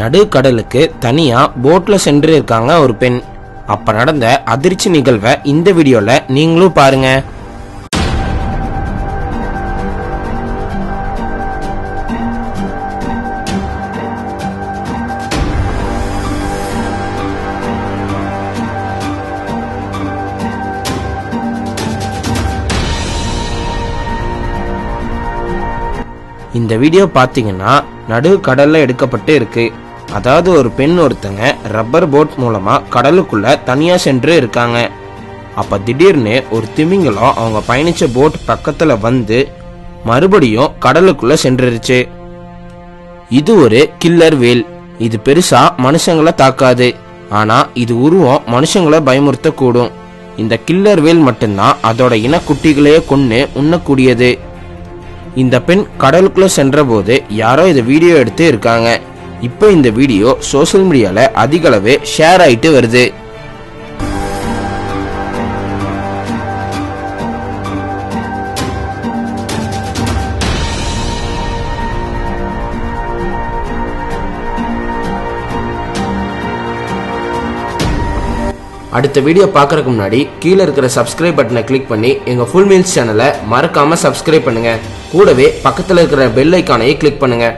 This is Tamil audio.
நடுக்கடலுக்கு தனியா போட்ல சென்று இருக்காங்க ஒரு பெண். அப்ப நடந்த அதிர்ச்சி நிகழ்வை இந்த வீடியோல நீங்களும் பாருங்க. இந்த வீடியோ பார்த்தீங்கன்னா நடு கடல்ல எடுக்கப்பட்டு இருக்கு. அதாவது ஒரு பெண் ஒருத்தங்க ரப்பர் போட் மூலமா கடலுக்குள்ள தனியா சென்று இருக்காங்க. அப்ப திடீர்னு ஒரு திமிங்கலம் அவங்க பயணிச்ச போட் பக்கத்துல வந்து மறுபடியும் கடலுக்குள்ள சென்றுருச்சு. இது ஒரு கில்லர் வேல் இது பெருசா மனுஷங்களை தாக்காது. ஆனா இது உருவம் மனுஷங்களை பயமுறுத்தக்கூடும். இந்த கில்லர் வேல் மட்டும்தான் அதோட இனக்குட்டிகளையே கொண்டு உண்ணக்கூடியது. இந்த பெண் கடலுக்குள்ள சென்றபோது யாரோ இதை வீடியோ எடுத்து இருக்காங்க. இப்போ இந்த வீடியோ சோஷியல் மீடியால அதிக ஷேர் ஆயிட்டு வருது. அடுத்த வீடியோ பார்க்கறதுக்கு முன்னாடி கீழே இருக்கிற சப்ஸ்கிரைப் பட்டனை கிளிக் பண்ணி எங்க ஃபுல் மீல்ஸ் சேனலை மறக்காம சப்ஸ்கிரைப் பண்ணுங்க. கூடவே பக்கத்தில் இருக்கிற பெல் ஐக்கானையே கிளிக் பண்ணுங்க.